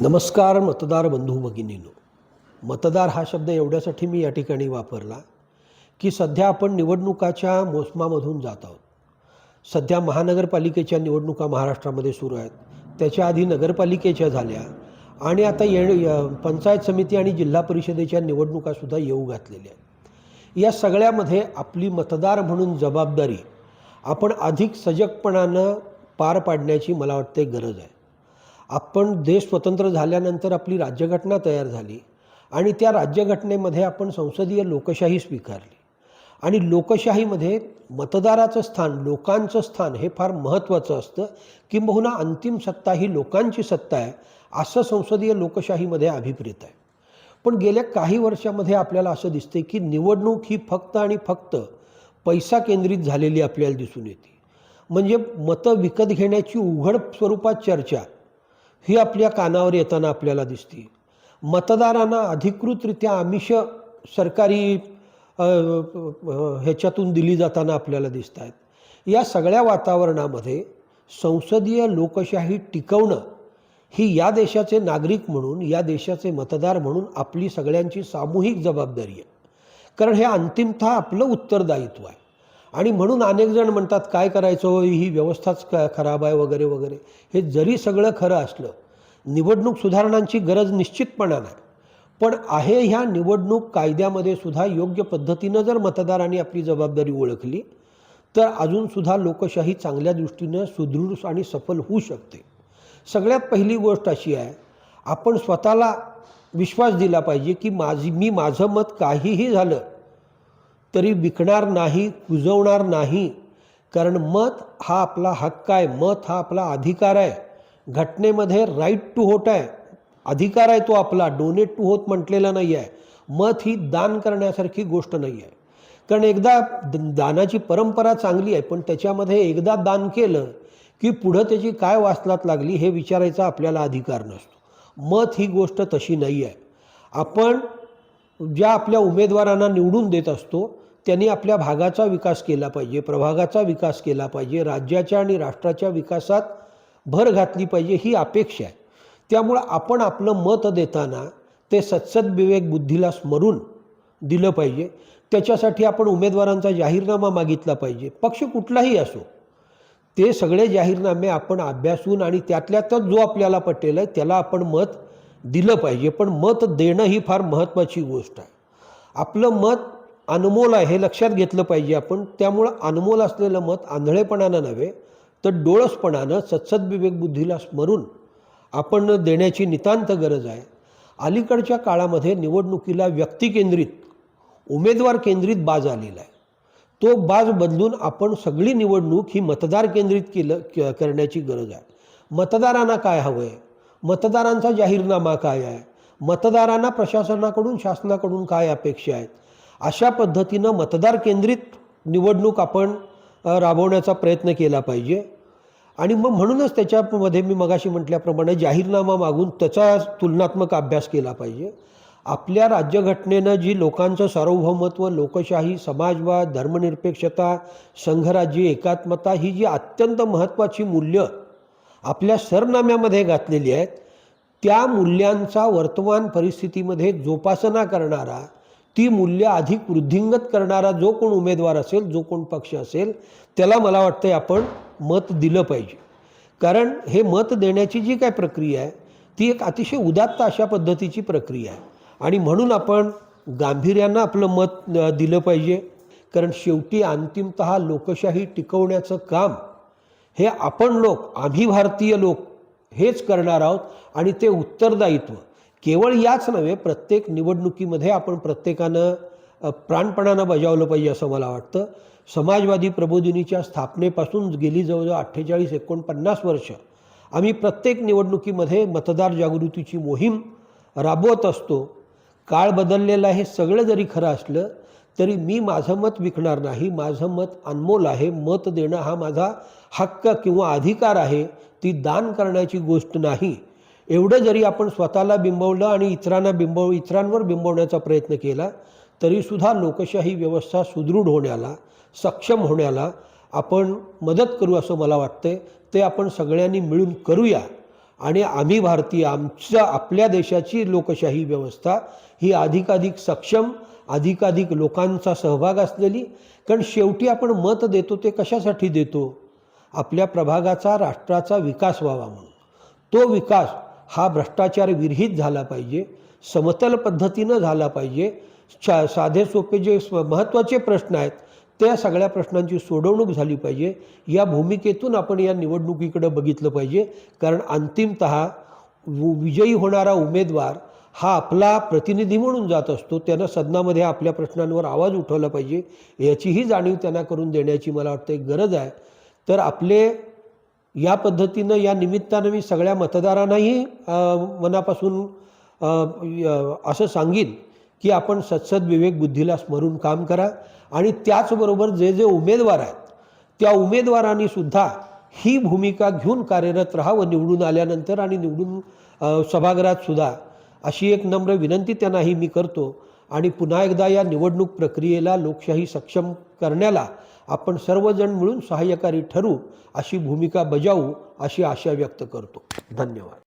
नमस्कार मतदार बंधू भगिनीनो. मतदार हा शब्द एवढ्यासाठी मी या ठिकाणी वापरला की सध्या आपण निवडणुकाच्या मोसमामधून जात आहोत. सध्या महानगरपालिकेच्या निवडणुका महाराष्ट्रामध्ये सुरू आहेत. त्याच्या आधी नगरपालिकेच्या झाल्या आणि आता ये य- पंचायत समिती आणि जिल्हा परिषदेच्या निवडणुकासुद्धा येऊ घातलेल्या आहेत. या सगळ्यामध्ये आपली मतदार म्हणून जबाबदारी आपण अधिक सजगपणानं पार पाडण्याची मला वाटते गरज आहे. आपण देश स्वतंत्र झाल्यानंतर आपली राज्यघटना तयार झाली आणि त्या राज्यघटनेमध्ये आपण संसदीय लोकशाही स्वीकारली. आणि लोकशाहीमध्ये मतदाराचं स्थान लोकांचं स्थान हे फार महत्त्वाचं असतं. किंबहुना अंतिम सत्ता ही लोकांची सत्ता आहे असं संसदीय लोकशाहीमध्ये अभिप्रेत आहे. पण गेल्या काही वर्षामध्ये आपल्याला असं दिसते की निवडणूक ही फक्त आणि फक्त पैसा केंद्रित झालेली आपल्याला दिसून येते. म्हणजे मतं विकत घेण्याची उघड स्वरूपात चर्चा ही आपल्या कानावर येताना आपल्याला दिसते. मतदारांना अधिकृतरित्या आमिष सरकारी ह्याच्यातून दिली जाताना आपल्याला दिसत आहेत या सगळ्या वातावरणामध्ये संसदीय लोकशाही टिकवणं ही या देशाचे नागरिक म्हणून या देशाचे मतदार म्हणून आपली सगळ्यांची सामूहिक जबाबदारी आहे. कारण हे अंतिमतः आपलं उत्तरदायित्व आहे. आणि म्हणून अनेक जण म्हणतात काय करायचं? ही व्यवस्थाच क खराब आहे वगैरे वगैरे. हे जरी सगळं खरं असलं निवडणूक सुधारणांची गरज निश्चितपणा नाही. पण आहे ह्या निवडणूक कायद्यामध्ये सुद्धा योग्य पद्धतीनं जर मतदारांनी आपली जबाबदारी ओळखली तर अजूनसुद्धा लोकशाही चांगल्या दृष्टीनं सुदृढ आणि सफल होऊ शकते. सगळ्यात पहिली गोष्ट अशी आहे आपण स्वतःला विश्वास दिला पाहिजे की माझी मी माझं मत काहीही झालं तरी विकणार नाही कुजवणार नाही. कारण मत हा आपला हक्क आहे मत हा आपला अधिकार आहे. घटनेमध्ये राईट टू होट आहे. अधिकार आहे तो आपला डोनेट टू होत म्हटलेला नाही आहे. मत ही दान करण्यासारखी गोष्ट नाही आहे. कारण एकदा द- दानाची परंपरा चांगली आहे पण त्याच्यामध्ये एकदा दान केलं की पुढं त्याची काय वाचलात लागली हे विचारायचा आपल्याला अधिकार नसतो. मत ही गोष्ट तशी नाही आहे. आपण ज्या आपल्या उमेदवारांना निवडून देत असतो त्यांनी आपल्या भागाचा विकास केला पाहिजे प्रभागाचा विकास केला पाहिजे राज्याच्या आणि राष्ट्राच्या विकासात भर घातली पाहिजे ही अपेक्षा आहे. त्यामुळं आपण आपलं मत देताना ते सत्सद विवेक बुद्धीला स्मरून दिलं पाहिजे. त्याच्यासाठी आपण उमेदवारांचा जाहीरनामा मागितला पाहिजे. पक्ष कुठलाही असो ते सगळे जाहीरनामे आपण अभ्यासून आणि त्यातल्या त्यात जो आपल्याला पटेल आहे त्याला आपण मत दिलं पाहिजे पण मत देणं ही फार महत्त्वाची गोष्ट आहे. आपलं मत अनमोल आहे हे लक्षात घेतलं पाहिजे आपण. त्यामुळं अनमोल असलेलं मत आंधळेपणानं नव्हे तर डोळसपणानं सत्सद विवेकबुद्धीला स्मरून आपण देण्याची नितांत गरज आहे. अलीकडच्या काळामध्ये निवडणुकीला व्यक्तिकेंद्रित उमेदवार केंद्रित बाज आलेला आहे. तो बाज बदलून आपण सगळी निवडणूक ही मतदार केंद्रित केलं क- करण्याची गरज आहे. मतदारांना काय हवं आहे मतदारांचा जाहीरनामा काय आहे? मतदारांना प्रशासनाकडून शासनाकडून काय अपेक्षा आहेत? अशा पद्धतीनं मतदार केंद्रित निवडणूक आपण राबवण्याचा प्रयत्न केला पाहिजे. आणि मग म्हणूनच त्याच्यामध्ये मी मगाशी म्हटल्याप्रमाणे जाहीरनामा मागून त्याचा तुलनात्मक अभ्यास केला पाहिजे. आपल्या राज्यघटनेनं जी लोकांचं सार्वभौमत्व लोकशाही समाजवाद धर्मनिरपेक्षता संघराज्य एकात्मता ही जी अत्यंत महत्त्वाची मूल्य आपल्या सरनाम्यामध्ये घातलेली आहेत. त्या मूल्यांचा वर्तमान परिस्थितीमध्ये जोपासना करणारा ती मूल्य अधिक वृद्धिंगत करणारा जो कोण उमेदवार असेल जो कोण पक्ष असेल त्याला मला वाटतं आपण मत दिलं पाहिजे. कारण हे मत देण्याची जी काय प्रक्रिया आहे ती एक अतिशय उदात्त अशा पद्धतीची प्रक्रिया आहे. आणि म्हणून आपण गांभीर्यानं आपलं मत दिलं पाहिजे. कारण शेवटी अंतिमत लोकशाही टिकवण्याचं काम हे आपण लोक आम्ही भारतीय लोक हेच करणार आहोत आणि ते उत्तरदायित्व. केवळ याच नव्हे प्रत्येक निवडणुकीमध्ये आपण प्रत्येकानं प्राणपणानं बजावलं पाहिजे असं मला वाटतं. समाजवादी प्रबोधिनीच्या स्थापनेपासून गेली जवळजवळ अठ्ठेचाळीस एकोणपन्नास वर्ष. आम्ही प्रत्येक निवडणुकीमध्ये मतदार जागृतीची मोहीम राबवत असतो. काळ बदललेला हे सगळं जरी खरं असलं तरी मी माझं मत विकणार नाही माझं मत अनमोल आहे मत देणं हा माझा हक्क किंवा अधिकार आहे ती दान करण्याची गोष्ट नाही. एवढं जरी आपण स्वतःला बिंबवलं आणि इतरांना बिंबव इतरांवर बिंबवण्याचा प्रयत्न केला तरीसुद्धा लोकशाही व्यवस्था सुदृढ होण्याला सक्षम होण्याला आपण मदत करू असं मला वाटते ते आपण सगळ्यांनी मिळून करूया. आणि आम्ही भारतीय आमच्या आपल्या देशाची लोकशाही व्यवस्था ही अधिकाधिक सक्षम अधिकाधिक लोकांचा सहभाग असलेली कारण शेवटी आपण मत देतो ते कशासाठी देतो? आपल्या प्रभागाचा राष्ट्राचा विकास व्हावा म्हणून. तो विकास हा भ्रष्टाचार विरहित झाला पाहिजे समतल पद्धतीनं झाला पाहिजे. चा साधे सोपे जे स्व- महत्त्वाचे प्रश्न आहेत त्या सगळ्या प्रश्नांची सोडवणूक झाली पाहिजे. या भूमिकेतून आपण या निवडणुकीकडे बघितलं पाहिजे कारण अंतिमत विजयी होणारा उमेदवार हा आपला प्रतिनिधी म्हणून जात असतो. त्यानं सदनामध्ये आपल्या प्रश्नांवर आवाज उठवला पाहिजे. याचीही जाणीव त्यांना करून देण्याची मला वाटतं एक गरज आहे. तर आपले या पद्धतीनं या निमित्तानं मी सगळ्या मतदारांनाही मनापासून असं सांगीन की आपण सत्सद विवेक बुद्धीला स्मरून काम करा आणि त्याचबरोबर जे जे उमेदवार आहेत त्या उमेदवारांनी सुद्धा ही भूमिका घेऊन कार्यरत राहावं निवडून आल्यानंतर आणि निवडून सभागृहात सुद्धा अशी एक नम्र विनंती त्यांनाही मी करतो. आणि पुन्हा एकदा या निवडणूक प्रक्रियेला लोकशाही सक्षम करण्याला आपण सर्वजण मिळून सहाय्यकारी ठरू अशी भूमिका बजावू अशी आशा व्यक्त करतो. धन्यवाद.